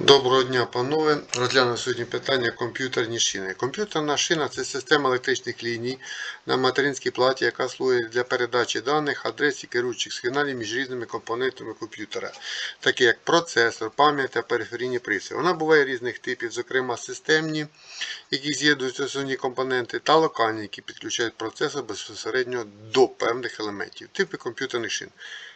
Доброго дня, панове. Розглянемо сьогодні питання комп'ютерні шини. Комп'ютерна шина це система електричних ліній на материнській платі, яка слугує для передачі даних, адрес і керуючих сигналів між різними компонентами комп'ютера, такі як процесор, пам'ять та периферійні пристрої. Вона буває різних типів, зокрема системні, які з'єднують основні компоненти, та локальні, які підключають процесор безпосередньо до певних елементів. Типи комп'ютерних шин.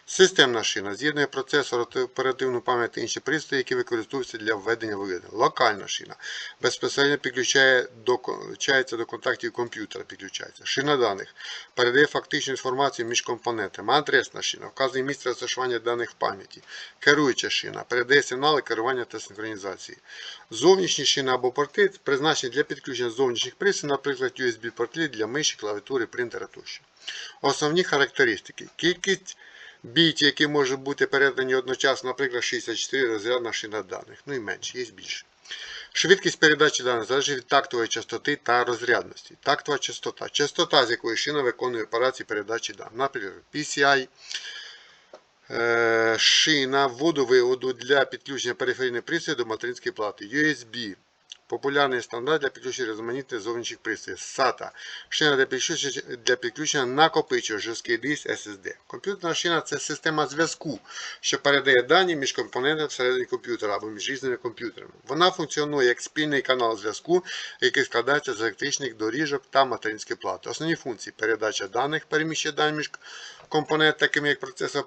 Системна шина з'єднує процесор, оперативну пам'ять та інші пристрої, які використовуються для введення виведення. Локальна шина безпосередньо підключає до, підключається до контактів комп'ютера. Підключається. Шина даних передає фактичну інформацію між компонентами. Адресна шина вказує місце розташування даних в пам'яті. Керуюча шина передає сигнали керування та синхронізації. Зовнішні шини або порти призначені для підключення зовнішніх пристроїв, наприклад, USB-порти для миші, клавіатури, принтера тощо. Основні характеристики. Кількість біті, які можуть бути передані одночасно, наприклад, 64 розрядна шина даних. Ну і менше, є більше. Швидкість передачі даних залежить від тактової частоти та розрядності. Тактова частота. Частота, з якої шина виконує операції передачі даних. Наприклад, PCI. е, Шина вводу-виводу для підключення периферійних пристроїв до материнської плати. USB. Популярний стандарт для підключення різноманітних зовнішніх пристроїв. SATA. Шина для підключення, для підключення накопичувач жорсткий диск SSD. Комп'ютерна шина це система зв'язку, що передає дані між компонентами всередині комп'ютера або між різними комп'ютерами. Вона функціонує як спільний канал зв'язку, який складається з електричних доріжок та материнської плати. Основні функції передача даних, переміщення даних між компонентами, такими як процесор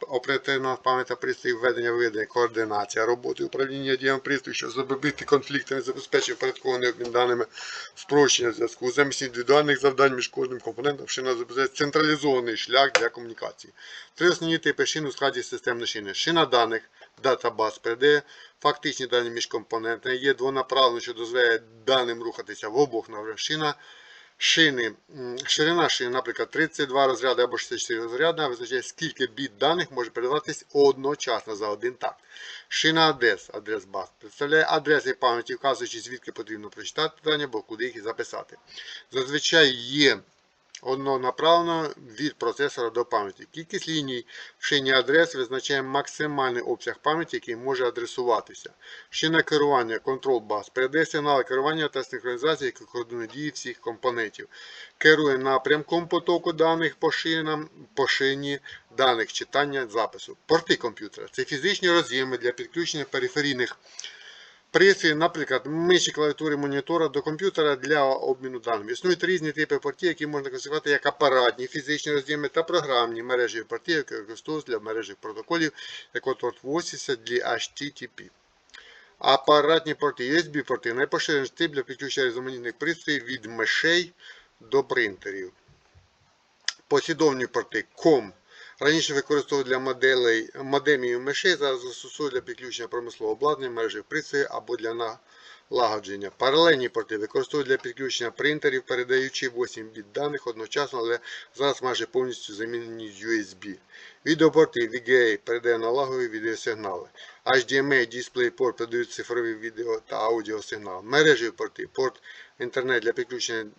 оперативна пам'ять та пристрої введення виведення, координація роботи управління діям пристрою, що запобігти конфліктам забезпечує порядкований обмін даними, спрощення зв'язку, замість індивідуальних завдань між кожним компонентом шина забезпечує централізований шлях для комунікації. Три основні типи шин у складі системної шини. Шина даних, датабаз передає фактичні дані між компонентами, є двонаправлено, що дозволяє даним рухатися в обох напрямках. Шина шини, ширина шини, наприклад, 32 розряди або 64 розряди, визначає, скільки біт даних може передаватись одночасно за один такт. Шина адрес, адрес баз, представляє адреси пам'яті, вказуючи, звідки потрібно прочитати питання або куди їх записати. Зазвичай є однонаправлено від процесора до пам'яті. Кількість ліній в шині адрес визначає максимальний обсяг пам'яті, який може адресуватися. Шина керування, контрол баз, передає сигнали керування та синхронізації, які координує дії всіх компонентів. Керує напрямком потоку даних по шинам, по шині даних читання запису. Порти комп'ютера це фізичні роз'єми для підключення периферійних пристрої, наприклад, миші клавіатури монітора до комп'ютера для обміну даними. Існують різні типи портів, які можна класифікувати як апаратні фізичні роз'єми та програмні мережі портів, які використовуються для мережі протоколів, як от порт 80 для HTTP. Апаратні порти, USB-порти найпоширеніший тип для підключення різноманітних пристроїв від мишей до принтерів. Послідовні порти COM Раніше використовували для моделей, модемів мишей, зараз застосовують для підключення промислового обладнання, мережі пристрої або для налагодження. Паралельні порти використовують для підключення принтерів, передаючи 8 біт даних одночасно, але зараз майже повністю замінені USB. Відеопорти VGA передає аналогові відеосигнали. HDMI DisplayPort передають цифрові відео та аудіосигнали. Мережі порти, порт інтернет для підключення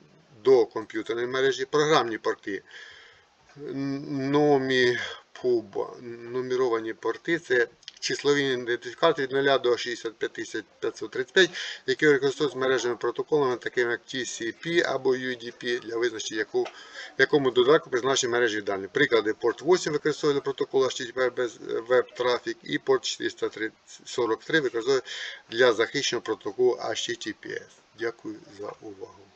до комп'ютерної мережі, програмні порти номі пуба, нумеровані порти, це числові ідентифікатори від 0 до 65535, які використовуються мережевими протоколами, такими як TCP або UDP, для визначення яку, якому додатку призначені мережі даних. Приклади, порт 8 використовує для протоколу HTTP без веб-трафік і порт 443 використовує для захищеного протоколу HTTPS. Дякую за увагу.